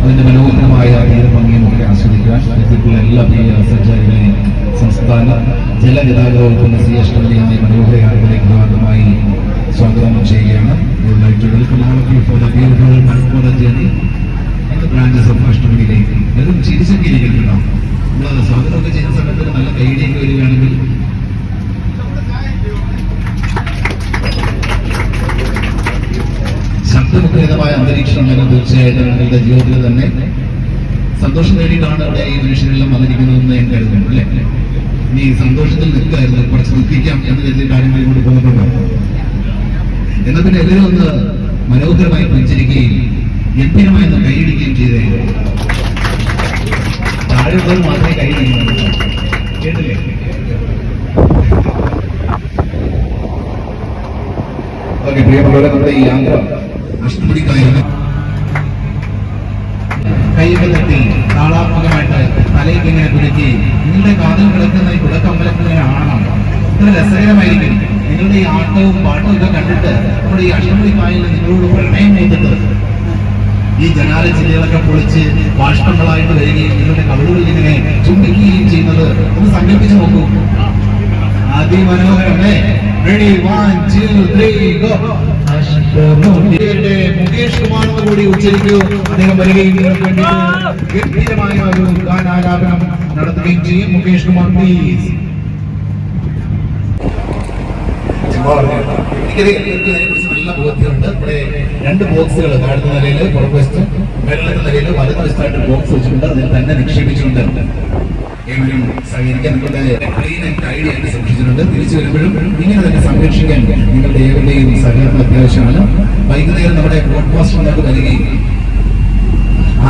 അതിന്റെ മനോഹരമായ തീരഭംഗിയും ഒക്കെ ആസ്വദിക്കാൻ എത്തിയിട്ടുള്ള എല്ലാ സഞ്ചാരികളെയും സംസ്ഥാന ജലഗതാഗത വകുപ്പിന്റെ സി അഷ്ടമിലെ എന്നീ മനോഹര യാത്രയിലേക്ക് ഭാഗമായി സ്വാഗതം ചെയ്യുകയാണ് of അഷ്ടമിയിലേക്ക് ചിരിച്ചൊക്കെ ഇരിക്കണം നമ്മൾ സ്വാഗതമൊക്കെ ചെയ്യുന്ന സമയത്ത് നല്ല കൈഡിയൊക്കെ വരികയാണെങ്കിൽ. ശബ്ദമുഖരിതമായ അന്തരീക്ഷം ഉണ്ടെങ്കിൽ തീർച്ചയായിട്ടും നിങ്ങളുടെ ജീവിതത്തിൽ തന്നെ സന്തോഷം നേടിയിട്ടാണ് അവിടെ ഈ മനുഷ്യരെല്ലാം വന്നിരിക്കുന്നതെന്ന് ഞാൻ കരുതുന്നു അല്ലേ? നീ സന്തോഷത്തിൽ നിൽക്കായിരുന്നു കുറച്ച് നിൽപ്പിക്കാം എന്ന് കരുതിയ കാര്യങ്ങൾ കൊണ്ട് പോകുന്നുണ്ട്. എന്നാൽ പിന്നെ എല്ലാവരും ഒന്ന് മനോഹരമായി പുഞ്ചിരിക്കുകയും ഗംഭീരമായി ഒന്ന് കൈയടിക്കുകയും ചെയ്തേ. താഴെയുള്ളവർ മാത്രമേ കൈയടിക്കുന്നുള്ളൂ കേട്ടില്ലേ? ഓക്കെ പ്രിയപ്പെട്ടവരെ നമ്മുടെ ഈ യാത്ര അഷ്ടമുടിക്കായിരുന്നു കൈയൊക്കെ തട്ടി താളാത്മകമായിട്ട് തലയൊക്കെ ഇങ്ങനെ കുലുക്കി നിങ്ങളുടെ കാതിൽ കിടക്കുന്ന ഈ കുടക്കമ്പലത്തിനെ ആണണം ഇത്ര രസകരമായിരിക്കും. നിങ്ങളുടെ ഈ ആട്ടവും പാട്ടും ഒക്കെ കണ്ടിട്ട് നമ്മുടെ ഈ അഷ്ടമുടി കായലിൽ നിങ്ങളോട് പ്രണയം ചെയ്തിട്ട് ഈ ജനാല ചില്ലകളൊക്കെ പൊളിച്ച് ബാഷ്പങ്ങളായിട്ട് വരികയും നിങ്ങളുടെ കവിളുകളിൽ ഇങ്ങനെ ചുണ്ടിക്കുകയും ചെയ്യുന്നത് ഒന്ന് സങ്കല്പിച്ച് നോക്കൂ. അതിമനോഹരമേ ready one two three go Mukesh Kumar കൂടി ഉച്ചരിക്കൂ. അദ്ദേഹം വരികയും ഗംഭീരമായ ഒരു ഗാനാലാപനം നടത്തുകയും ചെയ്യും. മുകേഷ് കുമാർ പ്ലീസ് എനിക്കത് നല്ല ബോധ്യമുണ്ട് ഇവിടെ രണ്ട് ബോക്സുകൾ താഴ്ന്ന നിലയിൽ പുറകുവശത്ത് വെള്ളത്തെ നിലയിൽ വലതുവശത്തായിട്ട് ബോക്സ് വെച്ചിട്ടുണ്ട്. അതിൽ തന്നെ നിക്ഷേപിച്ചിട്ടുണ്ട്. ഏവരും സഹകരിക്കാൻ നിങ്ങളുടെ ക്ലീൻ ആൻഡ് ആയിട്ട് തിരിച്ചു വരുമ്പോഴും ഇങ്ങനെ തന്നെ സംരക്ഷിക്കാൻ നിങ്ങളുടെ ഏവരുടെയും സഹകരണം അത്യാവശ്യമാണ്. വൈകുന്നേരം നമ്മുടെ ബ്രോഡ്കാസ്റ്ററിനകത്ത് വരികയും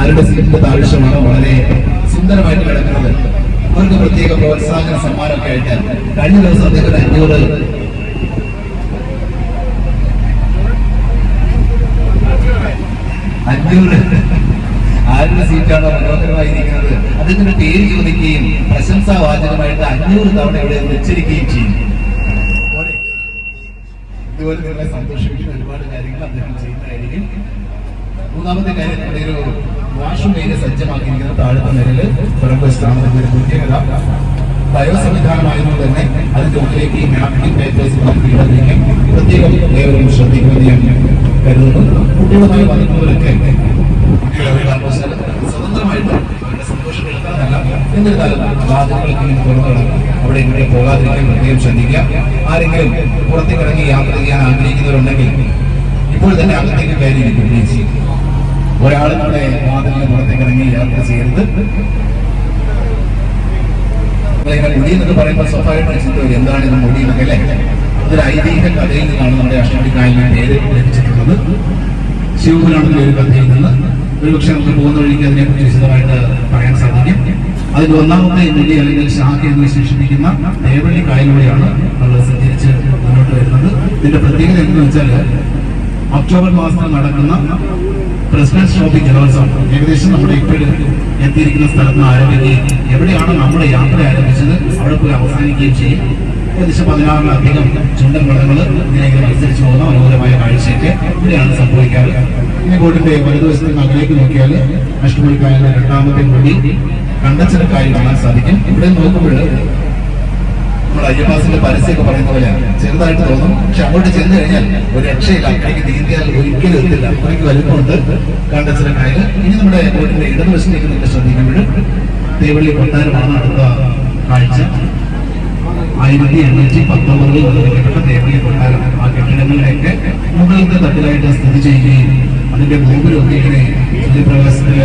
ആരുടെ സീറ്റിന്റെ വളരെ സുന്ദരമായിട്ട് കിടക്കുന്നത്. അവർക്ക് പ്രത്യേക പ്രോത്സാഹന സമ്മാനമൊക്കെ ആയിട്ട് കഴിഞ്ഞ ദിവസം അദ്ദേഹം അഞ്ഞൂറ് അഞ്ഞൂറ് ആരുടെ സീറ്റാണോ മനോഹരമായിരിക്കുന്നത്? അദ്ദേഹത്തിന്റെ പേര് ചോദിക്കുകയും പ്രശംസാ വാചകമായിട്ട് അഞ്ഞൂറ് തവണ ഇവിടെ ഉച്ചരിക്കുകയും ചെയ്യും? ഇതുപോലെ നിങ്ങളെ സന്തോഷിപ്പിക്കുന്ന ഒരുപാട് കാര്യങ്ങൾ അദ്ദേഹം ചെയ്യുന്നതായിരിക്കും. മൂന്നാമത്തെ കാര്യം നമ്മുടെ ഒരു വാഷും ഏരിയ സജ്ജമാക്കിയിരിക്കുന്ന താഴത്തെ നിലയിൽ പുറംവശത്താണ് പ്രത്യേകത സംവിധാനമായതുകൊണ്ട് തന്നെ അതിന്റെ ഉള്ളിലേക്ക് ഈ മാപ്പിംഗ് പേപ്പേഴ്സ് പ്രത്യേകം ഏവരും കരുതുന്നു. കുട്ടികളുമായി എന്നിരുന്നാലും വാതിലുകൾക്ക് ഇങ്ങനെ അവിടെ പോകാതിരിക്കാൻ പ്രത്യേകം ശ്രദ്ധിക്കുക. ആരെങ്കിലും പുറത്തേക്ക് ഇറങ്ങി യാത്ര ചെയ്യാൻ ആഗ്രഹിക്കുന്നവരുണ്ടെങ്കിൽ ഇപ്പോൾ തന്നെ അകത്തേക്ക് കയറിയിരിക്കും പ്ലീസ് ഒരാൾ നമ്മുടെ വാതിലിന് പുറത്തേക്ക് ഇറങ്ങി യാത്ര ചെയ്യരുത്. മുടി എന്നൊക്കെ പറയുമ്പോൾ സ്വാഭാവികമായി ചിന്ത എന്താണ് ഇത് മുടി എന്നൊക്കെ ഐതിഹ്യ കഥയിൽ നിന്നാണ് നമ്മുടെ അഷ്ടമി കായലിന് പേര് ലഭിച്ചിട്ടുള്ളത് ശിവപുരാണത്തിലെ ഒരു കഥയിൽ നിന്ന്. ഒരുപക്ഷെ നമുക്ക് പോകുന്ന വഴിക്ക് അതിനെക്കുറിച്ച് വിശദമായിട്ട് പറയാൻ സാധിക്കും. അതിൽ ഒന്നാമത്തെ നെല്ലി അല്ലെങ്കിൽ ശാഖ എന്ന് വിശേഷിപ്പിക്കുന്ന ദേവള്ളി കായലൂടെയാണ് നമ്മൾ സഞ്ചരിച്ച് മുന്നോട്ട് വരുന്നത്. ഇതിന്റെ പ്രത്യേകത എന്ന് വെച്ചാൽ ഒക്ടോബർ മാസത്തിൽ നടക്കുന്ന പ്രസിഡന്റ് ഷോപ്പിംഗ് ജലോത്സവം. ഏകദേശം നമ്മുടെ ഇപ്പോൾ എത്തിയിരിക്കുന്ന സ്ഥലത്ത് നിന്ന് ആരംഭിക്കുകയും എവിടെയാണ് നമ്മുടെ യാത്ര ആരംഭിച്ചത്? അവിടെ പോയി അവസാനിക്കുകയും ചെയ്യും. ഏകദേശം പതിനാറിലധികം ചുണ്ടൻ മൃഗങ്ങൾ ഇതിലേക്ക് മത്സരിച്ച് പോകുന്ന മനോഹരമായ കാഴ്ചയൊക്കെ ഇവിടെയാണ് സംഭവിക്കാറ്. ഇനി ബോട്ടിന്റെ വലതുവശത്ത് നിന്ന് അകലേക്ക് നോക്കിയാൽ അഷ്ടമുടിക്കായലിന്റെ രണ്ടാമത്തെ മുടി കണ്ടച്ചിലക്കായി കാണാൻ സാധിക്കും. ഇവിടെ നോക്കുമ്പോൾ നമ്മുടെ അയ്യപ്പാസിന്റെ പരസ്യമൊക്കെ പറയുന്ന പോലെ ചെറുതായിട്ട് തോന്നും. പക്ഷെ അങ്ങോട്ട് ചെന്ന് കഴിഞ്ഞാൽ ഒരു രക്ഷയില്ല. അക്കരയ്ക്ക് നീന്തിയാൽ ഒരിക്കലും എത്തില്ല. അത്രയ്ക്ക് വലുപ്പമുണ്ട് കണ്ടച്ചിലക്കായൽ ഇനി നമ്മുടെ ബോട്ടിന്റെ ഇടതുവശത്തേക്ക് നിങ്ങൾ ശ്രദ്ധിക്കുമ്പോൾ തേവള്ളി കൊട്ടാരമാണ് അടുത്ത കാഴ്ച. ആയിരത്തി എണ്ണൂറ്റി പത്തൊമ്പതിൽ നിർമ്മിക്കപ്പെട്ട തേവള്ളി കൊട്ടാരം ആ കെട്ടിടങ്ങളിലേക്ക് മുകളിലത്തെ തട്ടിലായിട്ട് സ്ഥിതി ചെയ്യുകയും അതിന്റെ ഗോപുരമൊക്കെ ഇങ്ങനെ സൂര്യപ്രകാശത്തിൽ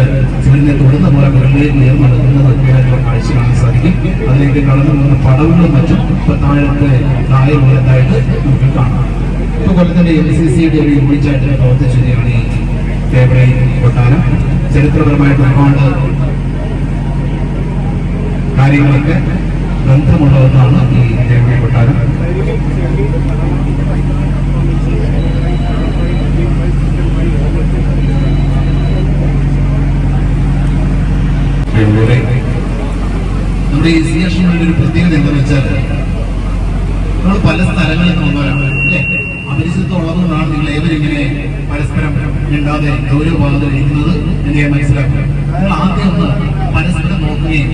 സൂര്യനെ തൊടുന്ന പോലെ മുകളിലേക്ക് ഉയർന്നു നടക്കുന്നതൊക്കെ കാഴ്ച കാണാൻ സാധിക്കും. അതിലേക്ക് കടന്നു പോകുന്ന പടവുകളും മറ്റും താഴത്തെ താഴെ ഉയരത്തായിട്ട് നമുക്ക് കാണാം. ഇപ്പൊ കൊല്ലത്തിന്റെ എം സി സിയുടെ ഒരു യൂണിറ്റായിട്ട് പ്രവർത്തിച്ചു വരികയാണ് ഈ തേവളി കൊട്ടാരം. ചരിത്രപരമായിട്ട് ഒരുപാട് കാര്യങ്ങളൊക്കെ ബന്ധമുള്ള ഒന്നാണ് ഈ ദേവി കൊട്ടാരം. നമ്മുടെ ഈ സിയേഷനുള്ള ഒരു പ്രത്യേകത എന്താണെന്ന് വെച്ചാൽ നമ്മൾ പല സ്ഥലങ്ങളിൽ നിന്നുള്ളവരാണ് അല്ലേ? അപരിചിതമുള്ളതുകൊണ്ടാണ് നിങ്ങൾ ഏവരിങ്ങനെ പരസ്പരം മിണ്ടാതെ ഗൗരവബോധം ഇരിക്കുന്നത് എന്ന് ഞാൻ മനസ്സിലാക്കുക നിങ്ങൾ ആദ്യം ഒന്ന് പരസ്പരം നോക്കുകയും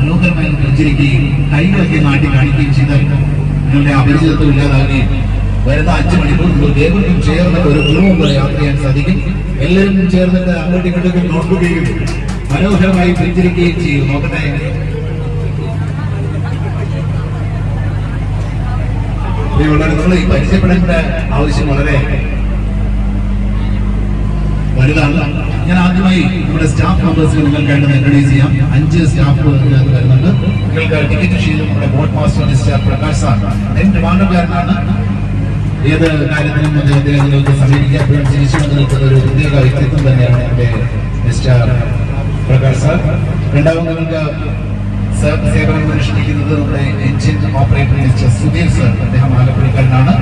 മനോഹരമായി ഒന്ന് പുഞ്ചിരിക്കുകയും കൈകളൊക്കെ നാട്ടി കാണിക്കുകയും ചെയ്താൽ നിങ്ങളുടെ അപരിചിതത്വം ഇല്ലാതാകുകയും വരുന്ന അഞ്ചു മണിക്കൂർ ദേവനും ചേർന്നിട്ട് ഒരു ഗ്രൂപ്പ് പോലെ യാത്ര ചെയ്യാൻ സാധിക്കും. എല്ലാവരും ചേർന്നിട്ട് അങ്ങോട്ടും ഇങ്ങോട്ടും നോക്കുകയും മനോഹരമായി പുഞ്ചിരിക്കുകയും ചെയ്യും. നോക്കട്ടെ. നമ്മൾ ഈ പരിചയപ്പെടേണ്ട ആവശ്യം വളരെ വലുതാണ്. ഞാൻ ആദ്യമായി നമ്മുടെ സ്റ്റാഫ് മെമ്പേഴ്സിന് നിങ്ങൾക്കായിട്ട് ഇൻട്രൊഡ്യൂസ് ചെയ്യാം. അഞ്ച് സ്റ്റാഫ് ഇതിനകത്ത് വരുന്നുണ്ട്. നിങ്ങൾക്ക് ടിക്കറ്റ് ചെയ്ത് നമ്മുടെ board master mister Prakash sir. എന്റെ ട്രിവാൻഡ്രക്കാരനാണ് ഏത് കാര്യത്തിനും അദ്ദേഹത്തെ നിങ്ങൾക്ക് സമീപിക്കാൻ എപ്പോഴും ചിരിച്ചു നിൽക്കുന്ന ഒരു പ്രത്യേക വ്യക്തിത്വം തന്നെയാണ് എന്റെ മിസ്റ്റർ പ്രകാശ് സാർ. രണ്ടാമത് നിങ്ങൾക്ക് സേവനം അനുഷ്ഠിക്കുന്നത് നമ്മുടെ engine operator mister Sudheer sir. അദ്ദേഹം ആലപ്പുഴക്കാരനാണ്.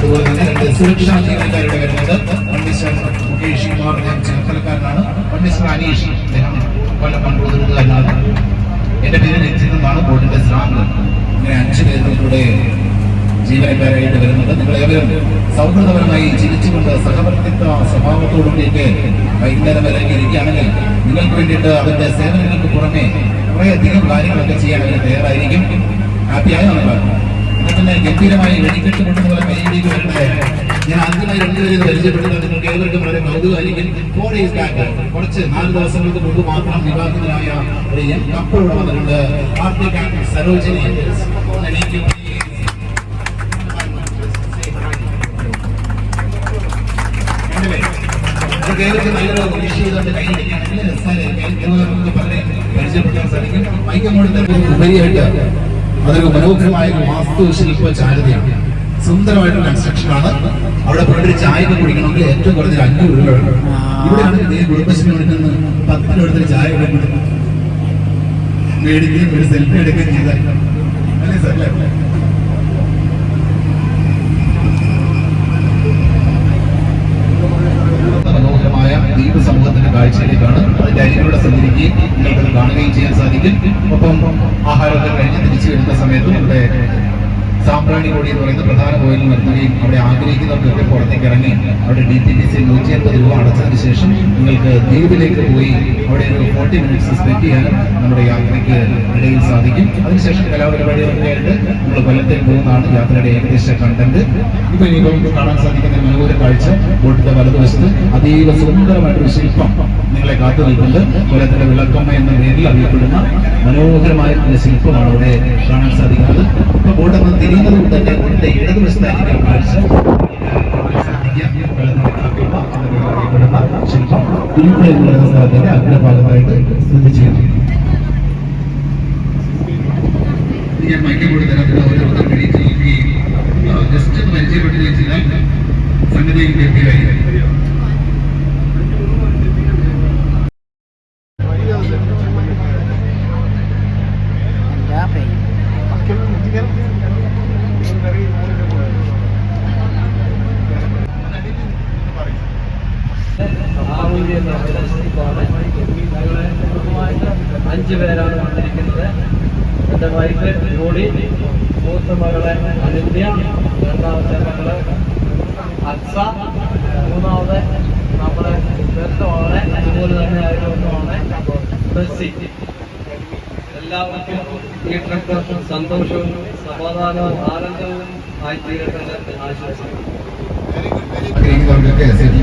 അതുപോലെ തന്നെ രണ്ട് സുരക്ഷാ ജീവനക്കാരുടെ വരുന്നത്. മിസ്റ്റർ മുകേഷ് കുമാർ അദ്ദേഹം ചെറുപ്പക്കാരനാണ്. മിസ്റ്റർ അനീഷ് അദ്ദേഹം കൊല്ലം പണ്ടുകാരനാണ് എന്റെ പേര് രഞ്ജിത് എന്നാണ് ബോർഡിന്റെ സ്രാങ്ക് ഇങ്ങനെ അഞ്ച് പേര് നമ്മുടെ ജീവനക്കാരായിട്ട് വരുന്നത്. നിങ്ങളേവരും സൗഹൃദപരമായി ചിരിച്ചുകൊണ്ട് സഹവർത്തിത്വ സ്വഭാവത്തോടുകൂടിയൊക്കെ വൈകുന്നേരം വരെ ഇരിക്കുകയാണെങ്കിൽ നിങ്ങൾക്ക് വേണ്ടിയിട്ട് അതിന്റെ സേവനങ്ങൾക്ക് പുറമെ കുറേയധികം കാര്യങ്ങളൊക്കെ ചെയ്യാൻ അവർ തയ്യാറായിരിക്കും. ഹാപ്പിയായി എന്നാൽ പിന്നെ ഗംഭീരമായി വെടിക്കെട്ട് കൊണ്ടുപോലെ കൈയിലേക്ക് വരുന്നത് ഞാൻ ആദ്യമായി രണ്ടുപേരും പരിചയപ്പെട്ടത് നിങ്ങൾക്ക് ഏവർക്കും വളരെ കൗതുകമായിരിക്കും ഫോർ ഡേയ്സ് ബാക്ക് കുറച്ച് നാല് ദിവസങ്ങൾക്ക് മുമ്പ് മാത്രം വിവാഹിതനായ ഒരു എം കപ്പിൾ വന്നിട്ടുണ്ട് സരോജിനി പരിചയപ്പെടാൻ സാധിക്കും. ഉപരിയായിട്ട് അതൊരു മനോഹരമായ ഒരു വാസ്തുശില്പ ചാരുതയാണ്. സുന്ദരമായിട്ടുള്ള കൺസ്ട്രക്ഷൻ ആണ്. അവിടെ പോയിട്ട് ചായ കുടിക്കണമെങ്കിൽ ഏറ്റവും കുറഞ്ഞ അഞ്ഞൂറ് രൂപ ഇവിടെയാണെങ്കിൽ നീ കുടുംബശ്രീ നിന്ന് പത്ത് രൂപ എടുത്ത് ചായ മേടിക്കുകയും ഒരു സെൽഫി എടുക്കുകയും ചെയ്താൽ അല്ലേ സാർ അല്ലേ മനോഹരമായ ദ്വീപ് സമൂഹത്തിന്റെ കാഴ്ചയിലേക്കാണ് അതിന്റെ അരികിലൂടെ സഞ്ചരിക്കുകയും നിങ്ങൾക്കത് കാണുകയും ചെയ്യാൻ സാധിക്കും ഒപ്പം ആഹാരമൊക്കെ കഴിഞ്ഞ് തിരിച്ചു വരുന്ന സമയത്ത് ഇവിടെ സാമ്പ്രാണി കോടി എന്ന് പറയുന്ന പ്രധാന കോയിലിൽ നിർത്തുകയും അവിടെ ആഗ്രഹിക്കുന്നവർക്കൊക്കെ പുറത്തേക്ക് ഇറങ്ങി അവിടെ ഡി ടി പി സി നൂറ്റി അൻപത് രൂപ അടച്ചതിന് ശേഷം നിങ്ങൾക്ക് ദ്വീപിലേക്ക് പോയി അവിടെ ഒരു ഫോർട്ടി മിനിറ്റ്സ് സ്പെൻഡ് ചെയ്യാനും നമ്മുടെ യാത്രയ്ക്ക് ഇടയിൽ സാധിക്കും. അതിനുശേഷം കലാപരിപാടികളൊക്കെ ആയിട്ട് നമ്മൾ കൊല്ലത്തേക്ക് പോകുന്നതാണ് യാത്രയുടെ ഏകദേശ കണ്ടന്റ് ഇപ്പൊ ഇനിയിപ്പം കാണാൻ സാധിക്കുന്ന മനോഹര കാഴ്ച ബോട്ടിന്റെ വലതുവശത്ത് അതീവ സുന്ദരമായിട്ടൊരു ശില്പം. നിങ്ങളെ കാത്തു നിൽക്കുന്നത് കൊല്ലത്തിന്റെ വിളക്കമ്മ എന്ന പേരിൽ അറിയപ്പെടുന്ന മനോഹരമായ ഒരു ശില്പമാണ് അവിടെ കാണാൻ സാധിക്കുന്നത്. ഇപ്പൊ ബോർഡ് ഒന്ന് തിരിയുന്നത് തന്നെ ബോർഡിന്റെ ഇടതുവശത്തായിരിക്കും കാഴ്ച അഗ്രഭാഗത്തായിട്ട് സ്ഥിതി ചെയ്യുന്നു ഞാൻ മൈക്ക് കൂടി തരത്തിലുള്ള ഓരോരുത്തർ എണീറ്റ് നോക്കുകയും ജസ്റ്റ് പരിചയപ്പെട്ടു ചോദിച്ചാൽ സംഗതി ഗംഭീരായി എന്താ പേര് അഞ്ചു പേരാണ് വന്നിരിക്കുന്നത് എന്റെ വൈഫ് ജോളി മൂത്ത മകളെ അനിത്യ രണ്ടാമത്തെ മകൾ അക്സ മൂന്നാമത് നമ്മുടെ ബന്ധമാണ് അതുപോലെ തന്നെ ആയതുകൊണ്ടാണ് ബസ്സി എല്ലാവർക്കും ഈ ട്രിപ്പ് സന്തോഷവും സമാധാനവും ആനന്ദവും ആയിത്തീരട്ടെ ആശംസിക്കുന്നു.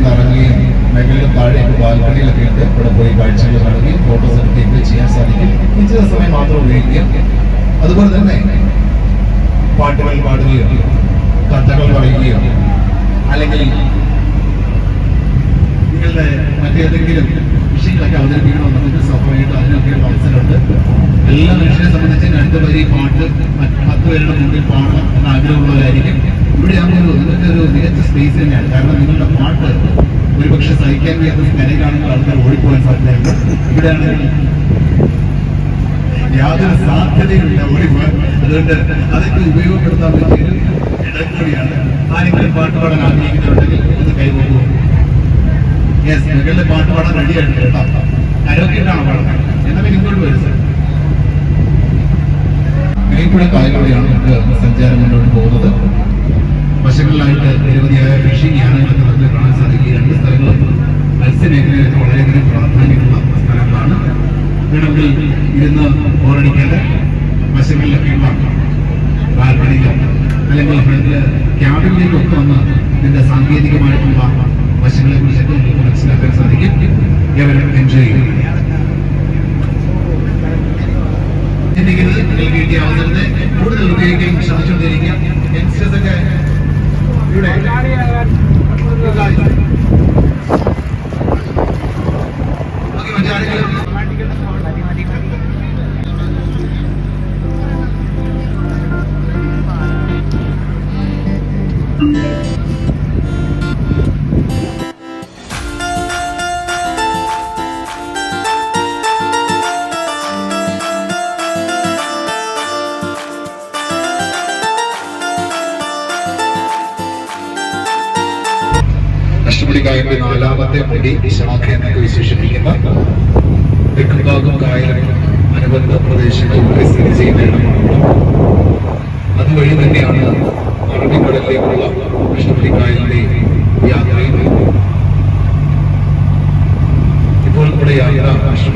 ഇറങ്ങുകയും മേഖലയിൽ താഴെ ബാൽക്കണിയിലൊക്കെ ഉണ്ട് ഇവിടെ പോയി കാഴ്ചകൾ കാണുകയും ഫോട്ടോസ് എടുക്കുകയും ചെയ്യാൻ സാധിക്കും. നിശ്ചിത സമയം മാത്രം അതുപോലെ തന്നെ പാട്ടുകൾ പാടുകയോ കഥകൾ പറയുകയോ അല്ലെങ്കിൽ നിങ്ങളുടെ മറ്റേതെങ്കിലും വിഷയങ്ങളൊക്കെ അവതരിപ്പിക്കണമെന്നുണ്ടെങ്കിൽ സ്വാഭാവികമായിട്ട് അതിനൊക്കെ അവസരമുണ്ട് എല്ലാ മനുഷ്യരെ സംബന്ധിച്ച് രണ്ട് വരി പാട്ട് പത്ത് പേരുടെ മുമ്പിൽ പാടണം എന്ന ആഗ്രഹമുള്ളവരായിരിക്കും. ഇവിടെ ആകുമ്പോൾ നിങ്ങൾക്ക് ഒരു മികച്ച സ്പേസ് തന്നെയാണ്. കാരണം നിങ്ങളുടെ പാട്ട് ഒരുപക്ഷെ സഹിക്കാൻ വയ്യാത്ത കാണുമ്പോൾ ആൾക്കാർ ഓടിപ്പോകാൻ സാധ്യതയുണ്ട്. ഇവിടെയാണെങ്കിൽ യാതൊരു സാധ്യതയുമില്ല. ഓടിപ്പോകാൻ അതുകൊണ്ട് അതൊക്കെ ഉപയോഗപ്പെടുത്താൻ പറ്റിയൊരു ഇടം കൂടിയാണ് ആരെങ്കിലും പാട്ട് പാടാൻ ആഗ്രഹിക്കുന്നുണ്ടെങ്കിൽ ഒന്ന് കൈകൊണ്ടു യെസ് നിങ്ങളുടെ പാട്ട് പാടാൻ റെഡിയാണ് കേട്ടോ. കരോക്കിട്ടാണോ പാടുന്നത്? എന്നാ പിന്നെ ഇങ്ങോട്ട് വരും സാർ അരീപ്പുഴ കായലൂടെയാണ് നമുക്ക് സഞ്ചാരം മുന്നോട്ട് പോകുന്നത്. വശങ്ങളിലായിട്ട് നിരവധിയായ ഫിഷിംഗ് യാനങ്ങളൊക്കെ നമുക്ക് കാണാൻ സാധിക്കും രണ്ട് സ്ഥലങ്ങളും മത്സ്യമേഖലയിലൊക്കെ വളരെയധികം പ്രാധാന്യമുള്ള സ്ഥലങ്ങളാണ്. വേണമെങ്കിൽ ഇരുന്ന് ബോറടിക്കാതെ വശങ്ങളിലൊക്കെയുള്ള ബാൽക്കണിയിലോ അല്ലെങ്കിൽ ഫ്രണ്ടിൽ ക്യാബിനിലേക്കൊക്കെ വന്ന് ഇതിന്റെ സാങ്കേതികമായിട്ടുള്ള വശങ്ങളെ കുറിച്ചൊക്കെ നമുക്ക് മനസ്സിലാക്കാൻ സാധിക്കും എവരും എൻജോയ് ചെയ്യും ചിന്തിക്കരുത് നിങ്ങൾക്ക് കിട്ടിയ കൂടുതൽ ഉപയോഗിക്കാൻ ശ്രമിച്ചുകൊണ്ടിരിക്കുക യങ്സ്റ്റേഴ്സൊക്കെ ഇവിടെ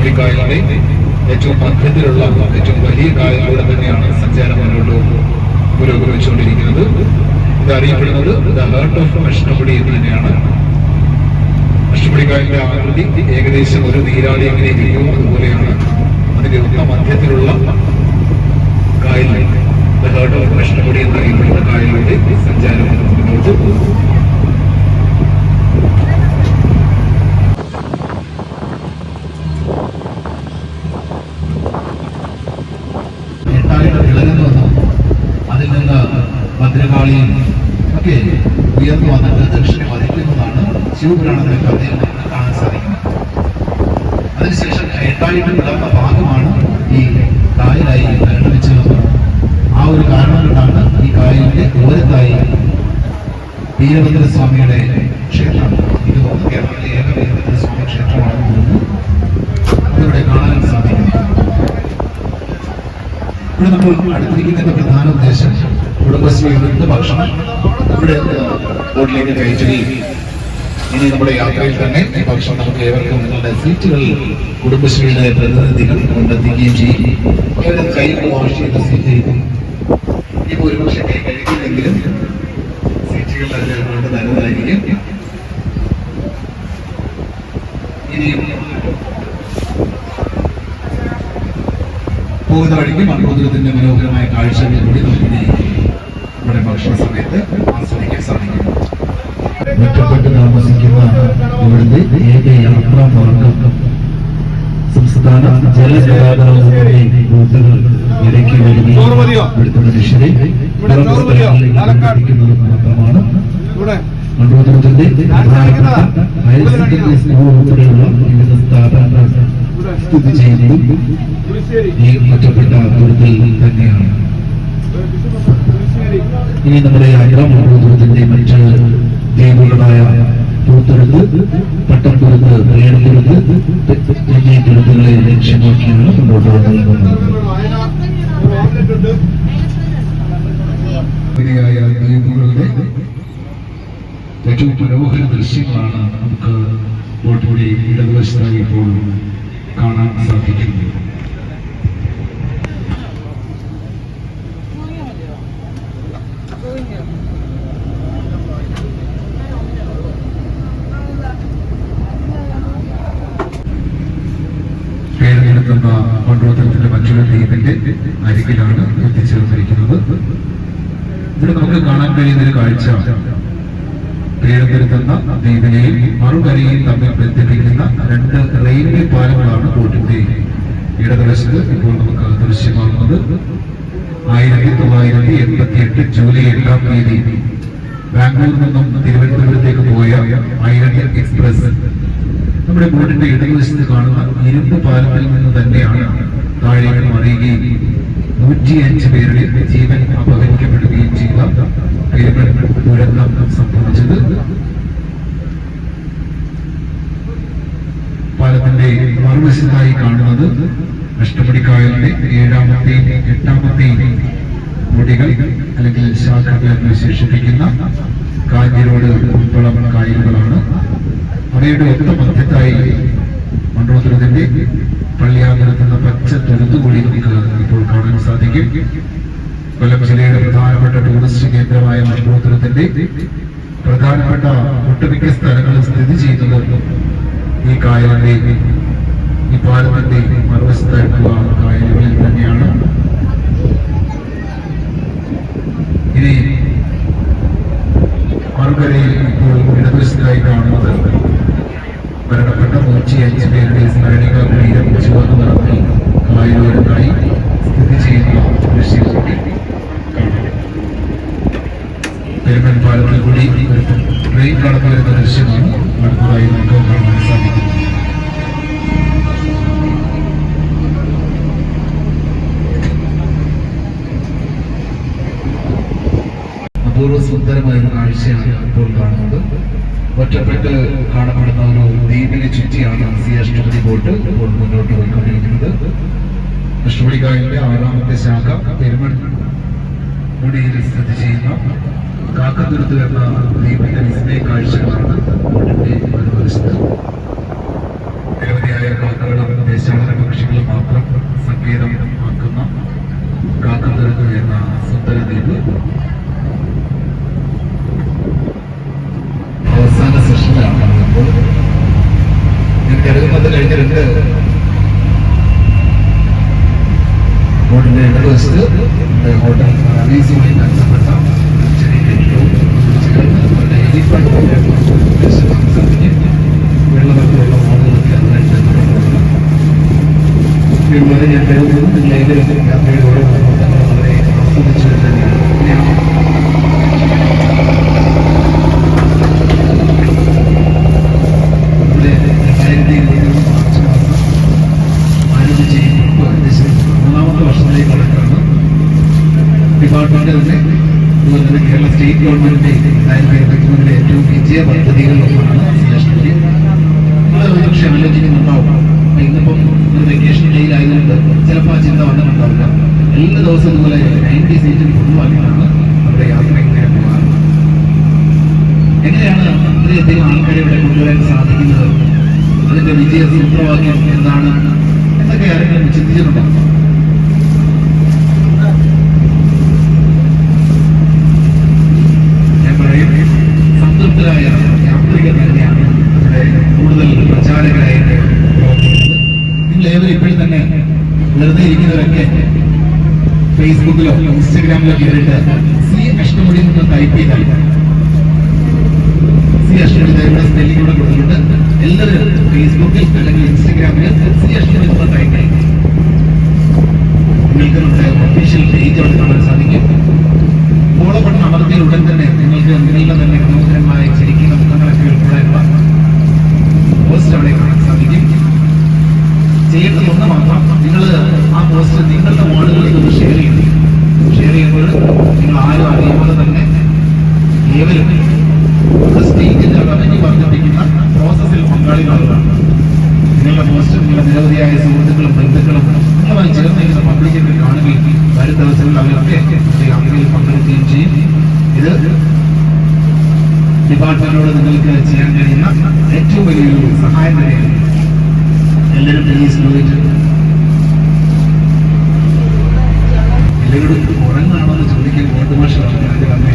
യാത്ര കായികളെ കായലിന്റെ ഏറ്റവും മധ്യത്തിലുള്ള ഏറ്റവും വലിയ കായലിലൂടെ തന്നെയാണ് സഞ്ചാരം മുന്നോട്ട് പുരോഗമിച്ചുകൊണ്ടിരിക്കുന്നത്. ഇത് അറിയപ്പെടുന്നത് ദ ഹേർട്ട് ഓഫ് അഷ്ടമുടി എന്ന് തന്നെയാണ്. അഷ്ടമുടിക്കായലിന്റെ ആകൃതി ഏകദേശം ഒരു നീരാളി എങ്ങനെ ഇരിക്കുമോ അതുപോലെയാണ്. അതിന്റെ ഒത്ത മധ്യത്തിലുള്ള കായൽ ദ ഹേർട്ട് ഓഫ് അഷ്ടമുടി എന്നറിയപ്പെടുന്ന കായലിലൂടെ സഞ്ചാരം മുന്നോട്ട് പോകുന്നു എട്ടായിട്ട് തിളങ്ങുന്നു വന്നു അതിൽ നിന്ന് ഭദ്രകാളിയും ഒക്കെ ഉയർന്നു വന്നിട്ട് ദക്ഷിണെ വധിക്കുന്നതാണ് ശിവപുരാണത്തിലെ കഥയിൽ കാണാൻ സാധിക്കുന്നത്. അതിനുശേഷം എട്ടായിട്ട് പിളർന്ന ഭാഗമാണ് ഈ കായലായി പരിണമിച്ചത് ആ ഒരു കാരണം കൊണ്ടാണ് ഈ കായലിന്റെ ഓരത്തായി വീരഭദ്ര സ്വാമിയുടെ ക്ഷേത്രം. ഇത് കേരളത്തിലെ ഏക വീരഭദ്ര സ്വാമി ക്ഷേത്രമാണെന്ന് തോന്നുന്നു അതിവിടെ കാണാൻ സാധിക്കുന്നു ഇവിടെ നമ്മൾ അടുത്തിരിക്കുന്നതിന്റെ പ്രധാന ഉദ്ദേശം കുടുംബശ്രീയുടെ ഭക്ഷണം ഇവിടെ ബോട്ടിലേക്ക് കയറ്റുകയും ഇനി നമ്മുടെ യാത്രയിൽ തന്നെ ഭക്ഷണം നമുക്ക് ഏവർക്കും നിങ്ങളുടെ സീറ്റുകളിൽ കുടുംബശ്രീയുടെ പ്രതിനിധികൾ കൊണ്ടെത്തിക്കുകയും ചെയ്യും. അവരുടെ കൈ വാഷ് ചെയ്ത സീറ്റ് ഈ ഒരുപക്ഷെ കൈ കഴിക്കില്ലെങ്കിലും സീറ്റുകൾ കൊണ്ട് ഇനിയും പോകുന്ന വഴിക്ക് മൺകുതിരത്തിന്റെ മനോഹരമായ കാഴ്ചകൾ കൂടി നമുക്ക് നമ്മുടെ ഭക്ഷണ സമയത്ത് ആസ്വദിക്കാൻ സാധിക്കും ഒറ്റപ്പെട്ട് താമസിക്കുന്ന ഇവിടുത്തെ ഏക യാത്രാ മാർഗം സംസ്ഥാന ജലഗതാഗത ബൂത്തുകൾ ഇടയ്ക്ക് വരികയും ഇവിടുത്തെ മനുഷ്യരെ പുറം സ്ഥലങ്ങളിലേക്ക് എത്തിക്കുന്നത് മാത്രമാണ് മണ്ഡലത്തിന്റെ പ്രധാനപ്പെട്ട ഹയർ സെക്കൻഡറി സ്കൂൾ സ്ഥാപനങ്ങൾ സ്ഥിതി ചെയ്യുന്നതും ഈ ഒറ്റപ്പെട്ട ദൂരത്തിൽ തന്നെയാണ് ഇനി നമ്മുടെ യാത്രാമണ്ഡലത്തിന്റെ മറ്റ് ദ്വീപുകളായ പൂത്തുരുത്ത് പട്ടംതുരുത്ത് വേണത്തുരുത്ത് എന്നീ തുരുത്തുകളെ ലക്ഷ്യമാക്കിയാണ് മുന്നോട്ട് വന്നിരിക്കുന്നത് ഏറ്റവും മനോഹര ദൃശ്യങ്ങളാണ് നമുക്ക് ബോട്ടിന്റെ ഇടതുവശത്തായി ഇപ്പോൾ കാണാൻ സാധിക്കുന്നത് പേര് നിൽക്കുന്ന മണ്ഡോത്തരത്തിന്റെ ദ്വീപിന്റെ അരികിലാണ് എത്തിച്ചേർന്നിരിക്കുന്നത്. ഇവിടെ നമുക്ക് കാണാൻ കഴിയുന്ന ഒരു കാഴ്ച. പേരുന്നിരുത്തുന്ന ദ്വീപിനെയും മറുകരയെയും തമ്മിൽ ബന്ധിപ്പിക്കുന്ന രണ്ട് റെയിൽവേ പാലങ്ങളാണ് ബോട്ടിന്റെ ഇടതുവശത്ത് ഇപ്പോൾ നമുക്ക് ദൃശ്യമാകുന്നത്. ആയിരത്തി തൊള്ളായിരത്തി എൺപത്തി എട്ട് ജൂലൈ എട്ടാം തീയതി ബാംഗ്ലൂരിൽ നിന്നും തിരുവനന്തപുരത്തേക്ക് പോയ ആയിരത്തി എക്സ്പ്രസ് നമ്മുടെ ബോട്ടിന്റെ ഇടതുവശത്ത് കാണുന്ന ഇരുമ്പ് പാലത്തിൽ നിന്ന് തന്നെയാണ് താഴേക്ക് മറിയുകയും നൂറ്റിയഞ്ച് പേരുടെ ജീവൻ അപഹരിക്കപ്പെടുകയും ചെയ്ത പെരുമൽ ദുരന്തം സംഭവിച്ചത് പാലത്തിന്റെ മറുവശത്തായി കാണുന്നത് അഷ്ടപടിക്കായലിന്റെ ഏഴാമത്തെയും എട്ടാമത്തെയും മുടികൾ അല്ലെങ്കിൽ ശാഖകൾ വിശേഷിപ്പിക്കുന്ന കാഞ്ഞിരോട് ഉൾപ്പളം കായലുകളാണ്. അവയുടെ ഒത്ത മധ്യത്തായി മണ്ഡോദരത്തിന്റെ പള്ളിയാന്തരത്തുന്ന പച്ച തുരുത്ത് കൂടി നമുക്ക് ഇപ്പോൾ കാണാൻ സാധിക്കും. കൊല്ലം ജില്ലയുടെ പ്രധാനപ്പെട്ട ടൂറിസ്റ്റ് കേന്ദ്രമായ മണ്ഡോദരത്തിന്റെ പ്രധാനപ്പെട്ട ഒട്ടുമിക്ക സ്ഥലങ്ങളും സ്ഥിതി ചെയ്യുന്നത് ഈ കായലിന്റെ ഈ പാലത്തിന്റെ മറുവശത്തായിട്ടുള്ള കായലുകളിൽ തന്നെയാണ്. ഇനി മറുകരയിൽ ഇപ്പോൾ ഇടതുവശത്തായി കാണുന്നത് മരണപ്പെട്ട നൂറ്റി അഞ്ച് പേരുടെ സ്മരണിക കുടീരം ചുവന്നു നടത്തി കായലോരത്തായി സ്ഥിതി ചെയ്യുന്ന ദൃശ്യം കൂടി കാണാം പെരുമൻ പാലത്തിൽ കൂടി ട്രെയിൻ കടന്നു ദൃശ്യമാണ് അടുത്തതായി നമുക്ക് കാണാൻ സാധിക്കുന്നത് അപൂർവ സുന്ദരമായ കാഴ്ചയാണ് ഇപ്പോൾ കാണുന്നത്. ഒറ്റപ്പെട്ട് കാണപ്പെടുന്ന ഒരു ദ്വീപിനെ ചുറ്റിയാണ് സി അഷ്ടപതി ബോട്ട് ഇപ്പോൾ മുന്നോട്ട് പോയിക്കൊണ്ടിരിക്കുന്നത്. അഷ്ടപതി കായലിന്റെ ആറാമത്തെ ശാഖ പെരുമൺ മുടിയിൽ സ്ഥിതി ചെയ്യുന്ന. കാക്കത്തുരുത്ത് എന്ന ദ്വീപിന്റെ വിസ്മയ കാഴ്ചകളാണ് നിരവധിയായ കാക്കകളും ദേശാടന പക്ഷികളും മാത്രം സങ്കേതമാക്കുന്ന കാക്കത്തുരുത്ത് എന്ന സുന്ദര ദ്വീപ് ഞാൻ കരുതുന്നത് കഴിഞ്ഞ രണ്ട് ബോർഡിന്റെ ഇടതുവശത്ത് നമ്മുടെ ഹോട്ടൽ സർവീസുമായി ബന്ധപ്പെട്ട ഒരു ചെറിയ കെട്ടിടവും ചേർന്ന് അവരുടെ എലിഫന്റ് പ്രദേശം സംസാരിച്ച് വെള്ളത്തിലുള്ള മോഡുകളൊക്കെ അതുമായി ബന്ധപ്പെട്ടുള്ള ഇതുപോലെ ഞാൻ കരുതുന്നു നിങ്ങൾ ഏതെങ്കിലും യാത്രയിലൂടെ നമ്മൾ വളരെ ആസ്വദിച്ചു തന്നെയാണ് ഇങ്ങനെയാണ് ഇവിടെ രണ്ടായിരത്തി ഇരുപത്തി മാർച്ച് മാസം ആരംഭിച്ച് ഇപ്പോൾ ഏകദേശം മൂന്നാമത്തെ വർഷത്തിലേക്ക് കടക്കാണ് ഡിപ്പാർട്ട്മെന്റ് തന്നെ അതുപോലെ തന്നെ കേരള സ്റ്റേറ്റ് ഗവൺമെന്റിന്റെ ഇരുപത്തിമൂന്നിലെ ഏറ്റവും വിജയ പദ്ധതികളിലൊന്നാണ് ഒരുപക്ഷെ ആലോചിക്കുന്നുണ്ടാവും. ഇന്നിപ്പം ഒരു വെക്കേഷൻ ഡേയിലായതുകൊണ്ട് ചിലപ്പോൾ ആ ചിന്ത വന്നിട്ടുണ്ടാവില്ല. എല്ലാ ദിവസവും ഇതുപോലെ നയന്റി സീറ്റിൽ ഫുള്ളാക്കിയിട്ടാണ് നമ്മുടെ യാത്ര ഇങ്ങനെ പോകാറ്. എങ്ങനെയാണ് ഇത്രയധികം ആൾക്കാരെ ഇവിടെ കൊണ്ടുവരാൻ സാധിക്കുന്നത്? അതിന്റെ വിജയ സൂത്രവാക്യം എന്താണ്? എന്നൊക്കെ ആരെങ്കിലും ചിന്തിച്ചിട്ടുണ്ടോ ഞാൻ പറയും സംതൃപ്തരായ യാത്രികർ തന്നെയാണ് ഇവിടെ കൂടുതൽ പ്രചാരകരായിട്ട് പ്രവർത്തിക്കുന്നത് ഏവരും ഇപ്പോഴും തന്നെ വെറുതെ ഇരിക്കുന്നവരൊക്കെ ഫേസ്ബുക്കിലോ ഇൻസ്റ്റഗ്രാമിലോ കയറിയിട്ട് സി അഷ്ടമുടി എന്ന് ടൈപ്പ് ചെയ്താൽ സി അഷ്ടമുടി ഇവിടെ സ്പെല്ലിംഗ് കൂടെ കൊടുത്തിട്ടുണ്ട്. എല്ലാവരും ഫേസ്ബുക്കിൽ അല്ലെങ്കിൽ ഇൻസ്റ്റഗ്രാമിൽ സി അഷ്ടമുടി നിന്ന് ടൈപ്പ് ചെയ്യും. നിങ്ങൾക്ക് നമ്മുടെ ഒഫീഷ്യൽ പേജ് അവിടെ കാണാൻ സാധിക്കും? ഫോളോ ബട്ടൺ അമർത്തിയ ഉടൻ തന്നെ നിങ്ങൾക്ക് നിങ്ങളുടെ തന്നെ മനോഹരമായ ചിരിക്കുന്ന മുഖങ്ങളൊക്കെ ഉൾപ്പെടെയുള്ള പോസ്റ്റ് അവിടെ കാണാൻ സാധിക്കും. ചെയ്യേണ്ടത് ഒന്ന് മാത്രം നിങ്ങൾ ആ പോസ്റ്റ് നിങ്ങളുടെ വാർഡുകളിൽ ഒന്ന് ഷെയർ ചെയ്യണം ഷെയർ ചെയ്യുമ്പോൾ നിങ്ങൾ ആരും അറിയാതെ തന്നെ ഏവരും സ്റ്റേറ്റിന്റെ റവന്യൂ വർദ്ധിപ്പിക്കുന്ന പ്രോസസ്സിൽ പങ്കാളികളാണ് നിങ്ങളുടെ പോസ്റ്റ് നിങ്ങളുടെ നിരവധിയായ സുഹൃത്തുക്കളും ബന്ധുക്കളും നിങ്ങളുമായി ചേർന്നിരിക്കുന്ന പബ്ലിക്കിനെ കാണുകയും വരും ദിവസങ്ങളിൽ അവരൊക്കെ യാത്രയിൽ പങ്കെടുക്കുകയും ചെയ്യും. ഇത് ഡിപ്പാർട്ട്മെന്റിനോട് നിങ്ങൾക്ക് ചെയ്യാൻ കഴിയുന്ന ഏറ്റവും വലിയൊരു സഹായം തന്നെയാണ്. എല്ലാവരും പ്ലീസ് ഡു എല്ലാവരും ഉറങ്ങാണോ എന്ന് ചോദിക്കാൻ ബോർഡ് ഭാഷ അതിന്റെ തന്നെ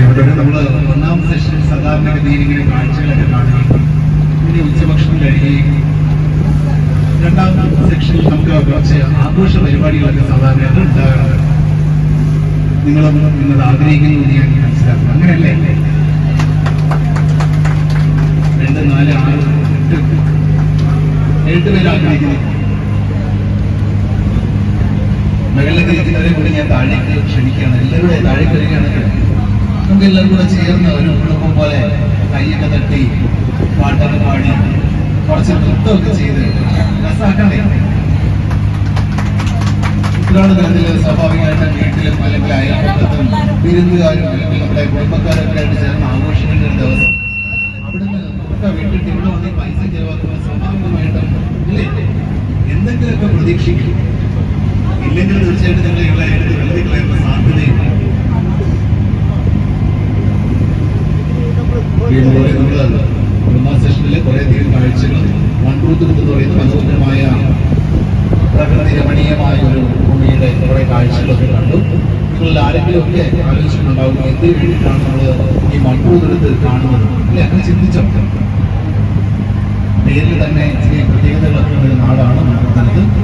ഇവിടെ നമ്മൾ ഒന്നാം സെഷൻ സാധാരണഗതിയിൽ ഇങ്ങനെ കാഴ്ചകളൊക്കെ കാണുകയും പിന്നെ ഉച്ചഭക്ഷണം കഴിയുകയും രണ്ടാം സെക്ഷനിൽ നമുക്ക് കുറച്ച് ആഘോഷ പരിപാടികളൊക്കെ സാധാരണ ഉണ്ടാകാറുണ്ട് നിങ്ങളും നിങ്ങൾ ആഗ്രഹിക്കുന്നു എന്ന് ഞാൻ മനസ്സിലാക്കുന്നു. അങ്ങനെയല്ലേ? രണ്ട് നാല് ആറ് എട്ട് പേര് ആഗ്രഹിക്കുന്നു മുകളിലേക്ക് ഇരിക്കുന്നവരെ കൂടി ഞാൻ താഴേക്ക് ക്ഷണിക്കുകയാണ്. എല്ലാവരും താഴേക്ക് വരികയാണെങ്കിൽ നമുക്ക് എല്ലാവരും കൂടെ ചേർന്ന് ഒരു കുടുംബം പോലെ കൈയൊക്കെ തട്ടി പാട്ടൊക്കെ പാടി കുറച്ച് നൃത്തമൊക്കെ ചെയ്ത് രസാക്കണ്ടേ ഉത്രാട തരത്തിൽ സ്വാഭാവികമായിട്ടും വീട്ടിലും അല്ലെങ്കിൽ അയൽപ്പക്കത്തും വിരുന്നുകാരും അല്ലെങ്കിൽ നമ്മുടെ കുടുംബക്കാരൊക്കെ ആയിട്ട് ചേർന്ന് ആഘോഷിക്കേണ്ട ഒരു ദിവസം. ഒക്കെ വിട്ടിട്ട് ഇവിടെ വന്ന് പൈസ ചെലവാക്കുമ്പോൾ സ്വാഭാവികമായിട്ടും ഇല്ലേ? എന്തെങ്കിലുമൊക്കെ പ്രതീക്ഷിക്കും. ഇല്ലെങ്കിൽ തീർച്ചയായിട്ടും നിങ്ങൾ ഇവിടെ എടുത്ത് വെറുതെ കളയുന്ന സാധ്യതയില്ല. കാഴ്ചകൾ എന്ന് പറയുന്ന മനോഹരമായ പ്രകൃതി രമണീയമായ ഒരു ഭൂമിയുടെ കുറെ കാഴ്ചകളൊക്കെ കണ്ടു. ഒക്കെ ആലോചിച്ചിട്ടുണ്ടാവും എന്തിനു വേണ്ടിയിട്ടാണ് നമ്മൾ ഈ മൺറൂത്ത് എടുത്ത് കാണുന്നത്. അല്ലെ? അങ്ങനെ ചിന്തിച്ചോ പേരിൽ തന്നെ ചില പ്രത്യേകതകളൊക്കെ ഒരു നാടാണ് മൺറൂത്ത്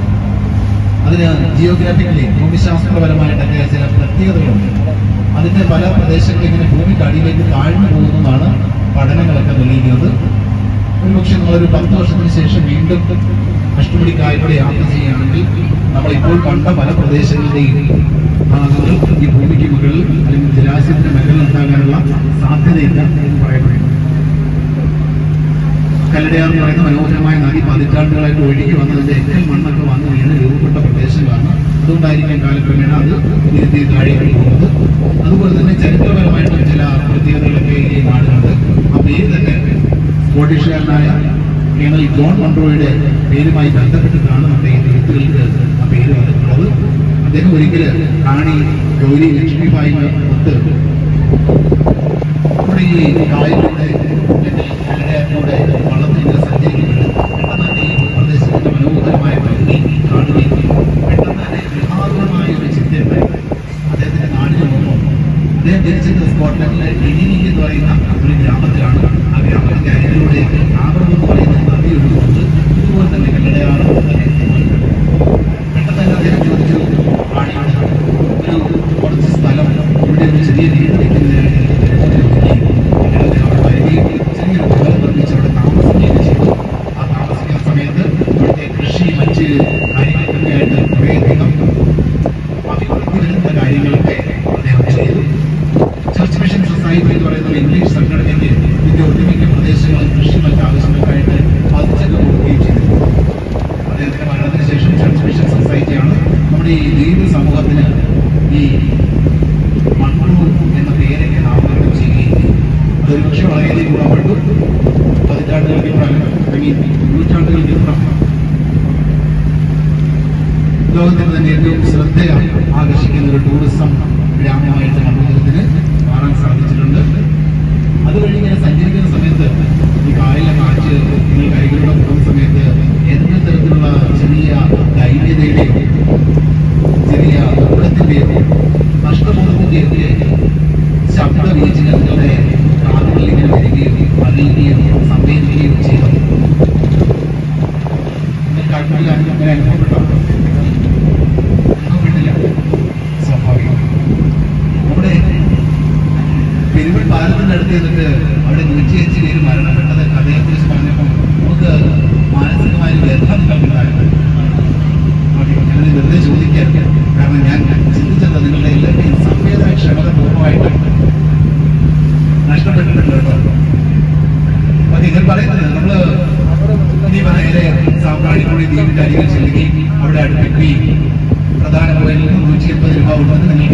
അതിന് ജിയോഗ്രാഫിക്കലി ഭൂമിശാസ്ത്രപരമായിട്ടൊക്കെ ചില പ്രത്യേകതകളുണ്ട്. അതിന്റെ പല പ്രദേശങ്ങളും ഇങ്ങനെ ഭൂമിക്ക് അടിയിലേക്ക് താഴ്ന്നു പോകുന്നതാണ് പഠനങ്ങളൊക്കെ തെളിയിക്കുന്നത്. ഒരുപക്ഷെ നമ്മളൊരു പത്ത് വർഷത്തിന് ശേഷം വീണ്ടും അഷ്ടമുടിക്കായലൂടെ യാത്ര ചെയ്യുകയാണെങ്കിൽ നമ്മളിപ്പോൾ കണ്ട പല പ്രദേശങ്ങളുടെയും ഭാഗങ്ങൾ ഈ ഭൂമിക്ക് മുകളിൽ അല്ലെങ്കിൽ ജലാശയത്തിന് മുകളിൽ ഉണ്ടാകാനുള്ള സാധ്യതയില്ല എന്ന് പറയപ്പെടുന്നു. കല്ലടയാർ എന്ന് പറയുന്ന മനോഹരമായ നദി പതിറ്റാണ്ടുകളായിട്ട് ഒഴുകി വന്നതിന്റെ എക്കൽ മണ്ണൊക്കെ വന്ന് വീണ് രൂപപ്പെട്ട പ്രദേശങ്ങളാണ് അതുകൊണ്ടായിരിക്കും കാലക്രമേണ അത് തിരുത്തി താഴേക്ക് പോകുന്നത്. അതുപോലെ തന്നെ ചരിത്രപരമായിട്ടുള്ള ചില പ്രത്യേകതകളൊക്കെ ഈ നാടുകളുണ്ട് ആ പേര് തന്നെ സ്കോട്ടിഷുകാരനായ കേണൽ ജോൺ മൺട്രോയുടെ പേരുമായി ബന്ധപ്പെട്ടിട്ടാണ് നമ്മുടെ ഈ തിരുത്തുകൾക്ക് ആ പേര് വന്നിട്ടുള്ളത്. അദ്ദേഹം ഒരിക്കൽ റാണി ഗൗരി ലക്ഷ്മിഭായി ഒത്ത് നമ്മുടെ ഈ കായലിലൂടെ de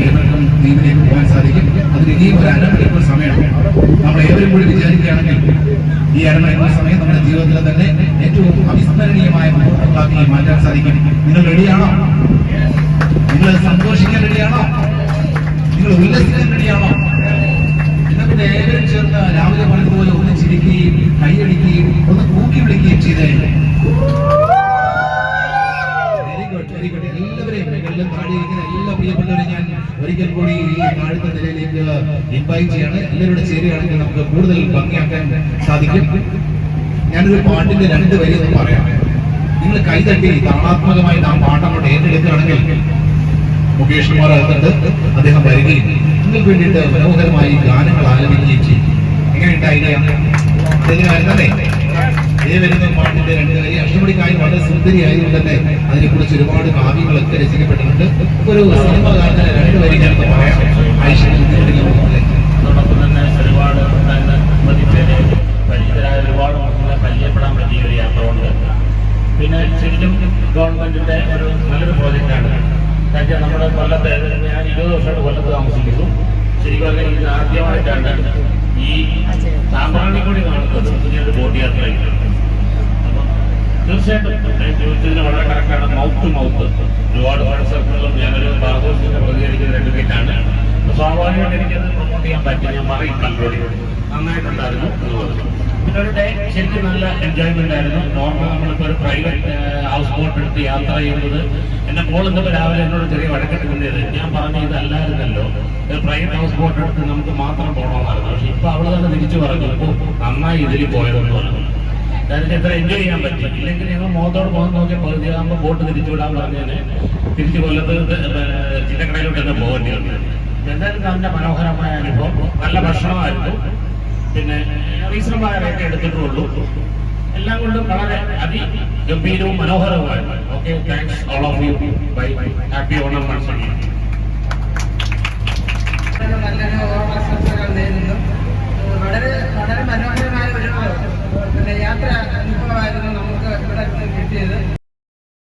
ഏവർക്കും ദ്വീപിലേക്ക് പോകാൻ സാധിക്കും. അതിന് ഇനിയും ഒരു അരമണിക്കൂർ സമയമാണ് നമ്മൾ ഏവരും കൂടി വിചാരിക്കുകയാണെങ്കിൽ ഈ അരമണിക്കൂർ സമയം നമ്മുടെ ജീവിതത്തിൽ തന്നെ ഏറ്റവും അവിസ്മരണീയമായ മുഹൂർത്തങ്ങളാക്കി മാറ്റാൻ സാധിക്കും. നിങ്ങൾ റെഡിയാണോ നിങ്ങൾ സന്തോഷിക്കാൻ റെഡിയാണോ നിങ്ങൾ ഉല്ലസിക്കാൻ റെഡിയാണോ എന്നാൽ പിന്നെ ഏവരും ചേർന്ന് രാവിലെ പറഞ്ഞതുപോലെ ഒന്ന് കൈയടിക്കുകയും ഒന്ന് കൂക്കി വിളിക്കുകയും ചെയ്തേ വെരി ഗുഡ് വെരി ഗുഡ് എല്ലാവരെയും താഴെ ഇങ്ങനെ എല്ലാ പ്രിയപ്പെട്ടവരെ ഞാൻ ഒരിക്കൽ കൂടി ഈ താഴത്തെ നിലയിലേക്ക് ഇൻവൈറ്റ് ചെയ്യാണ്. എല്ലാവരുടെ ചേരുകയാണെങ്കിൽ നമുക്ക് കൂടുതൽ ഭംഗിയാക്കാൻ സാധിക്കും. ഞാനൊരു പാട്ടിന്റെ രണ്ട് വരി ഒന്ന് പറയാം. നിങ്ങൾ കൈതട്ടി താളാത്മകമായി ആ പാട്ടങ്ങോട്ട് ഏറ്റെടുക്കുകയാണെങ്കിൽ മുകേഷ് കുമാർ അകത്തുണ്ട്. അദ്ദേഹം വരികയും നിങ്ങൾക്ക് വേണ്ടിയിട്ട് മനോഹരമായി ഗാനങ്ങൾ ആലപിക്കുകയും ചെയ്യും. എങ്ങനെയുണ്ട് ഐഡിയ അദ്ദേഹം വരുന്നതേ ഇതേ വരുന്ന പാട്ടിന്റെ രണ്ട് വരി അഷ്ടമണിക്കായി വളരെ സുന്ദരി ആയതുകൊണ്ട് തന്നെ അതിനെക്കുറിച്ച് ഒരുപാട് കാവ്യങ്ങളൊക്കെ രചിക്കപ്പെട്ടിട്ടുണ്ട്. ഒരു സിനിമ ഗാനത്തിന് രണ്ട് വരി ഞാൻ പറയാം. പിന്നെ ശരിക്കും ഗവൺമെന്റിന്റെ ഒരു നല്ലൊരു പ്രോജക്റ്റാണ്. കാര്യം നമ്മുടെ കൊല്ലത്ത് ഞാൻ ഇരുപത് വർഷമായിട്ട് കൊല്ലത്ത് താമസിക്കുന്നു. ശരിക്കും ഇത് ആദ്യമായിട്ടാണ് ഈ സാമ്പ്രാണിക്കൂടി കാണുന്നത്. പുതിയൊരു ബോട്ട് തീർച്ചയായിട്ടും. ചോദിച്ചതിന് വളരെ കറക്റ്റാണ്. മൗത്ത് ടു മൗത്ത് ഒരുപാട് വാട്സാപ്പുകളും ഞാനൊരു ബാർബോസിനെ പ്രതികരിക്കുന്ന അഡ്വക്കേറ്റാണ് സ്വാഭാവികമായിട്ട് എനിക്കത് പ്രൊമോട്ട് ചെയ്യാൻ പറ്റി ഞാൻ പറയും പലരോടും നന്നായിട്ടുണ്ടായിരുന്നു ഒരു ഡേ ശരിക്കും നല്ല എൻജോയ്മെന്റ് ആയിരുന്നു. നോർമൽ നമ്മളിപ്പോൾ ഒരു പ്രൈവറ്റ് ഹൗസ് ബോട്ട് എടുത്ത് യാത്ര ചെയ്യുന്നത് എന്നെ ഇന്നപ്പോൾ രാവിലെ എന്നോട് ചെറിയ വഴക്കെട്ട് കൊണ്ടത് ഞാൻ പറഞ്ഞ ഇതല്ലായിരുന്നല്ലോ. ഒരു പ്രൈവറ്റ് ഹൗസ് ബോട്ട് എടുത്ത് നമുക്ക് മാത്രം പോകണമെന്നായിരുന്നു പക്ഷെ ഇപ്പൊ അവൾ തന്നെ തിരിച്ചു പറഞ്ഞു നന്നായി ഇതിൽ പോയതെന്ന് പറഞ്ഞു. കാരണം എത്ര എൻജോയ് ചെയ്യാൻ പറ്റി. ഇല്ലെങ്കിൽ ഞങ്ങൾ മുഖത്തോട് പോകാൻ നോക്കി പകുതിയാകുമ്പോൾ ബോട്ട് തിരിച്ചു വിടാൻ പറഞ്ഞതിന് തിരിച്ചു കൊല്ലത്ത് ചിന്നക്കടയിലോട്ട് തന്നെ പോകേണ്ടി വന്നു. എന്തായാലും നല്ല മനോഹരമായ അനുഭവം. നല്ല ഭക്ഷണമായിരുന്നു. പിന്നെ റീസണബിളായ റേറ്റ് എടുത്തിട്ടുള്ളൂ. എല്ലാം കൊണ്ടും വളരെ അതിഗംഭീരവും മനോഹരവുമായിരുന്നു. Okay thanks all of you bye happy Onam once നല്ലൊരു ഓണാശംസകൾ നേരുന്നു. വളരെ വളരെ മനോഹരമായ ഒരു പിന്നെ യാത്ര അനുഭവമായിരുന്നു നമുക്ക് ഇവിടെ കിട്ടിയത്.